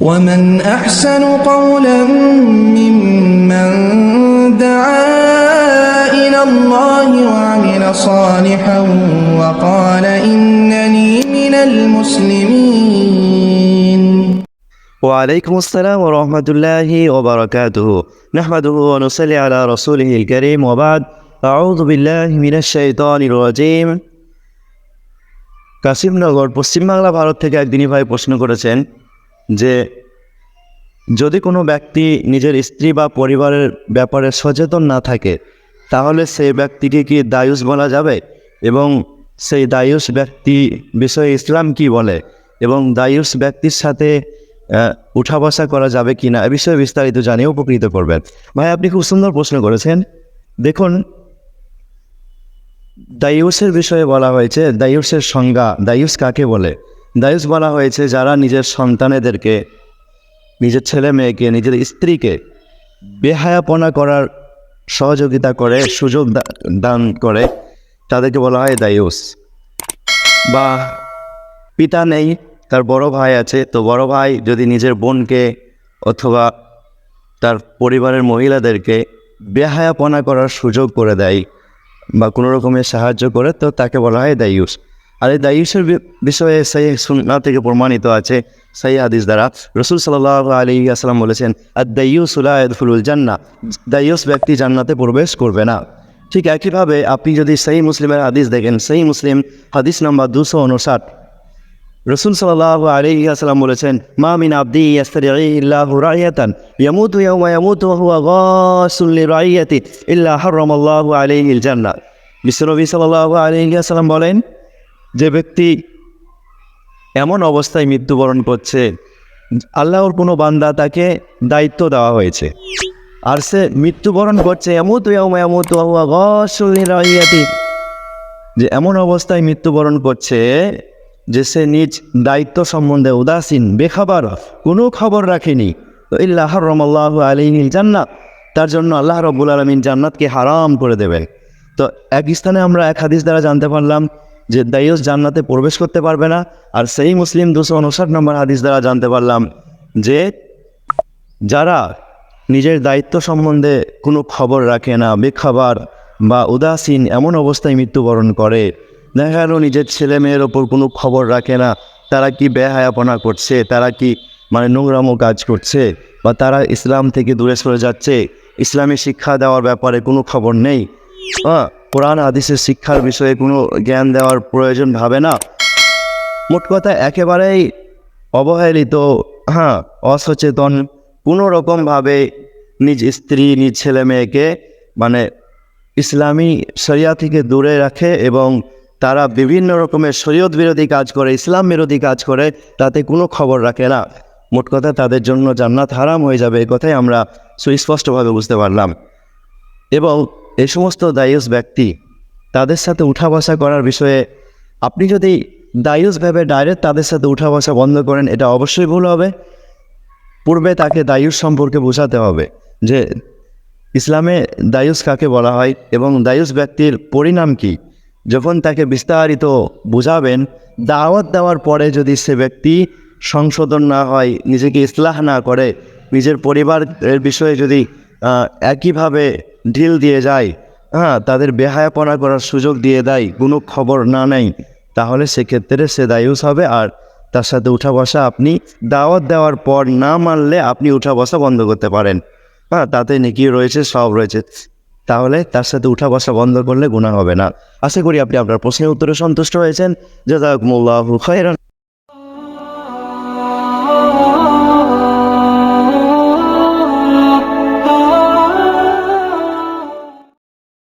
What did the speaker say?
ومن أحسن قولا ممن دعا إلى الله وعمل صالحا وقال إنني من المسلمين وعليكم السلام ورحمة الله وبركاته نحمده ونصلي على رسوله الكريم وبعد أعوذ بالله من الشيطان الرجيم কাশিমনগর পশ্চিমবাংলা ভারত থেকে একদিনই ভাই প্রশ্ন করেছেন যে যদি কোনো ব্যক্তি নিজের স্ত্রী বা পরিবারের ব্যাপারে সচেতন না থাকে, তাহলে সেই ব্যক্তিকে কি দায়ুস বলা যাবে? এবং সেই দায়ুস ব্যক্তি বিষয়ে ইসলাম কি বলে? এবং দায়ুস ব্যক্তির সাথে উঠা বসা করা যাবে কি না? এ বিষয়ে বিস্তারিত জানিয়ে উপকৃত করবেন। ভাই, আপনি খুব সুন্দর প্রশ্ন করেছেন। দেখুন, দায়ুসের বিষয়ে বলা হয়েছে, দায়ুসের সংজ্ঞা, দায়ুস কাকে বলে? দায়ুস বলা হয়েছে, যারা নিজের সন্তানেদেরকে, নিজের ছেলে মেয়েকে, নিজের স্ত্রীকে বেহায়াপনা করার সহযোগিতা করে, সুযোগ দান করে, তাদেরকে বলা হয় দায়ুস। বা পিতা নেই, তার বড় ভাই আছে, তো বড় ভাই যদি নিজের বোনকে অথবা তার পরিবারের মহিলাদেরকে বেহায়াপনা করার সুযোগ করে দেয় বা কোনো রকমের সাহায্য করে, তো তাকে বলা হয় দায়ুস। আর এই দায়ুসের বিষয়ে সেই সুন্না থেকে প্রমাণিত আছে, সেই হাদিস দ্বারা। রসুল সাল্লাহ আলী আসসালাম বলেছেন আর দায়ুসুল্লাহ ফুলুল জান্না দায়ুস ব্যক্তি জান্নাতে প্রবেশ করবে না। ঠিক একইভাবে আপনি যদি সেই মুসলিমের হাদিস দেখেন, সেই মুসলিম হাদিস নম্বর দুশো উনষাট রসুল সাল্লাহ আলাইহি আসসালাম বলেছেন, মা মিন আবদি রাইয়াতান, ইয়ামুতু ইয়াওমা ইয়ামুতু হুয়া গাসুল লিরাইয়াতি ইল্লা হারামাল্লাহু আলাইহিল জান্নাহ। বিশ্বনবী সাল্লাল্লাহু আলাইহি আসসালাম বলেন যে ব্যক্তি এমন অবস্থায় মৃত্যুবরণ করছে, আল্লাহর কোনো বান্দা তাকে দায়িত্ব দেওয়া হয়েছে। আর সে মৃত্যুবরণ করছে যে এমন অবস্থায় মৃত্যুবরণ করছে যে সে নিজ দায়িত্ব সম্বন্ধে উদাসীন, বেখাবার, কোনো খবর রাখেনি। রমাল্লাহ আলিহিল জান্নাত। তার জন্য আল্লাহ রব্বুল আলমিন জান্নাতকে হারাম করে দেবেন তো এক স্থানে আমরা এক হাদিস দ্বারা জানতে পারলাম যে দায়ুস জান্নাতে প্রবেশ করতে পারবে না। আর সেই মুসলিম দুশো উনষাট নম্বর হাদিস দ্বারা জানতে পারলাম যে যারা নিজের দায়িত্ব সম্বন্ধে কোনো খবর রাখে না, বেখাবার বা উদাসীন এমন অবস্থায় মৃত্যুবরণ করে, দেখা গেল নিজের ছেলে মেয়ের ওপর কোনো খবর রাখে না, তারা কি বেহায়াপনা করছে, তারা কি মানে নোংরামো কাজ করছে বা তারা ইসলাম থেকে দূরে সরে যাচ্ছে, ইসলামী শিক্ষা দেওয়ার ব্যাপারে কোনো খবর নেই? হ্যাঁ কোরআন হাদিসের শিক্ষার বিষয়ে কোনো জ্ঞান দেওয়ার প্রয়োজন ভাবে না। মোট কথা একেবারেই অবহেলিত হ্যাঁ অসচেতন, কোনো রকমভাবে নিজ স্ত্রী, নিজ ছেলে মেয়েকে মানে ইসলামী শরিয়া থেকে দূরে রাখে এবং তারা বিভিন্ন রকমের শরীয়ত বিরোধী কাজ করে, ইসলাম বিরোধী কাজ করে, তাতে কোনো খবর রাখে না। মোট কথা তাদের জন্য জান্নাত হারাম হয়ে যাবে এই কথাই আমরা সুস্পষ্টভাবে বুঝতে পারলাম। এবং এই সমস্ত দায়ুস ব্যক্তি তাদের সাথে উঠা বসা করার বিষয়ে আপনি যদি দায়ুস ভেবে ডাইরেক্ট তাদের সাথে উঠা বসা বন্ধ করেন, এটা অবশ্যই ভুল হবে। পূর্বে তাকে দায়ুস সম্পর্কে বোঝাতে হবে যে ইসলামে দায়ুস কাকে বলা হয় এবং দায়ুস ব্যক্তির পরিণাম কি। যখন তাকে বিস্তারিত বোঝাবেন, দাওয়াত দেওয়ার পরে যদি সে ব্যক্তি সংশোধন না হয়, নিজেকে ইসলাহ না করে, নিজের পরিবারের বিষয়ে যদি একইভাবে ঢিল দিয়ে যায়। হ্যাঁ তাদের বেহায়াপনা করার সুযোগ দিয়ে দেয়। কোনো খবর না নেয়। তাহলে সেক্ষেত্রে সে দায়ুস হবে। আর তার সাথে উঠা বসা আপনি দাওয়াত দেওয়ার পর না মানলে আপনি উঠা বসা বন্ধ করতে পারেন। হ্যাঁ তাতে নেকি রয়েছে, সব রয়েছে। তাহলে তার সাথে উঠা বসা বন্ধ করলে গুণা হবে না। আশা করি আপনি আপনার প্রশ্নের উত্তরে সন্তুষ্ট হয়েছেন। জাজাকুমুল্লাহু খায়রান।